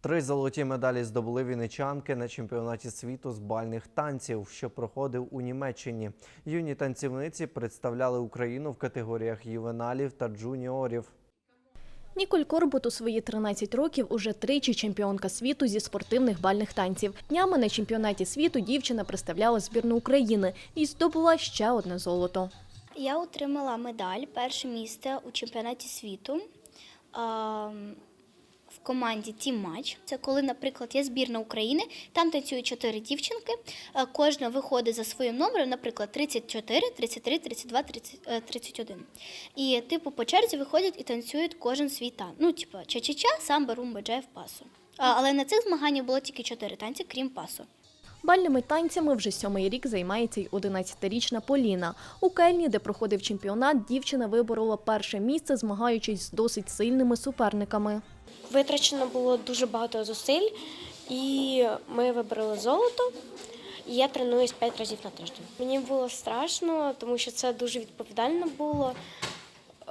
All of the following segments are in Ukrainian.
Три золоті медалі здобули вінничанки на чемпіонаті світу з бальних танців, що проходив у Німеччині. Юні танцівниці представляли Україну в категоріях ювеналів та джуніорів. Ніколь Корбут у свої 13 років уже тричі чемпіонка світу зі спортивних бальних танців. Днями на чемпіонаті світу дівчина представляла збірну України і здобула ще одне золото. Я отримала медаль перше місце у чемпіонаті світу в команді Тім Матч. Це коли, наприклад, є збірна України, там танцюють чотири дівчинки. Кожна виходить за своїм номером, наприклад, 34, 33, 32, 30, е, 31. І типу по черзі виходять і танцюють кожен свій танк. Ну, типу, ча-ча-ча, самба, румба, джайв, пасу. Але на цих змаганнях було тільки чотири танці, крім пасо. Бальними танцями вже сьомий рік займається й 11-річна Поліна. У Кельні, де проходив чемпіонат, дівчина виборола перше місце, змагаючись з досить сильними суперниками. Витрачено було дуже багато зусиль, і ми вибрали золото. І я тренуюсь 5 разів на тиждень. Мені було страшно, тому що це дуже відповідально було.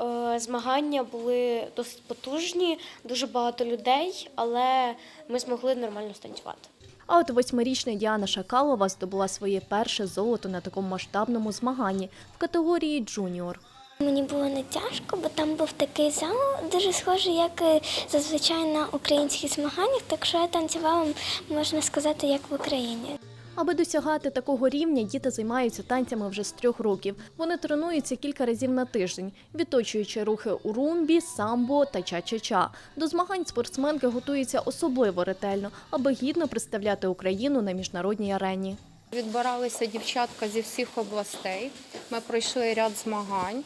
Е, Змагання були досить потужні, дуже багато людей, але ми змогли нормально станцювати. А от восьмирічна Діана Шакалова здобула своє перше золото на такому масштабному змаганні в категорії джуніор. Мені було не тяжко, бо там був такий зал, дуже схожий, як зазвичай на українських змаганнях, так що я танцювала, можна сказати, як в Україні. Аби досягати такого рівня, діти займаються танцями вже з трьох років. Вони тренуються кілька разів на тиждень, відточуючи рухи у румбі, самбо та ча-ча-ча. До змагань спортсменки готуються особливо ретельно, аби гідно представляти Україну на міжнародній арені. Відбиралися дівчатка зі всіх областей. Ми пройшли ряд змагань,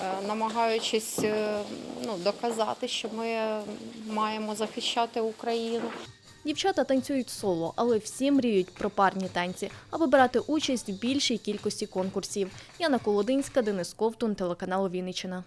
е, намагаючись е, ну, доказати, що ми маємо захищати Україну. Дівчата танцюють соло, але всі мріють про парні танці, аби брати участь в більшій кількості конкурсів. Яна Колодинська, Денис Ковтун, телеканал Вінниччина.